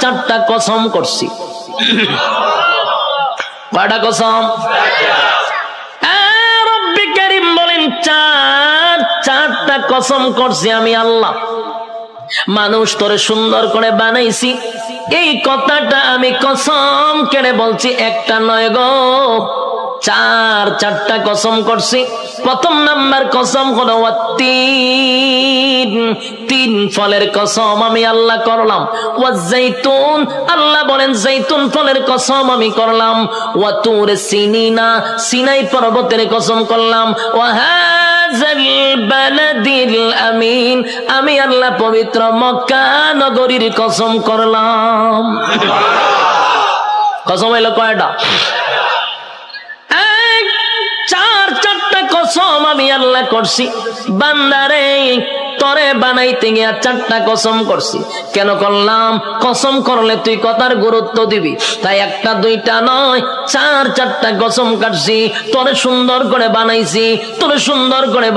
চারটা কসম করছি। কয়টা কসম? চারটা কসম করছি আমি আল্লাহ। মানুষ তোরে সুন্দর করে বানাইছি। এই কথাটা আমি কসম কেড়ে বলছি, একটা নয় গো। চার, চারটা কসম করছি। প্রথম নাম্বার কসম হলো তিন তিন ফলের কসম আমি আল্লাহ করলাম। ও জৈতুন আল্লাহ বলেন জৈতুন ফলের কসম আমি করলাম। ও তুর সিনিনা, সিনাই পর্বতের কসম করলাম। ও হাজাল বালাদিল আমিন, আমি আল্লাহ পবিত্র মক্কা নগরীর কসম করলাম। কসম হইল কয়টা? চার, চারটা কসম আমি আল্লাহ করছি। বান্দারে তরে বানাইতে গিয়া চারটা কসম করছি। কেন করলাম? কসম করলে তুই কথার গুরুত্ব দিবি। তাই একটা দুইটা নয়, চার, চারটা কসম কাটছি। তোরে সুন্দর করে বানাইছি, তোরে সুন্দর করে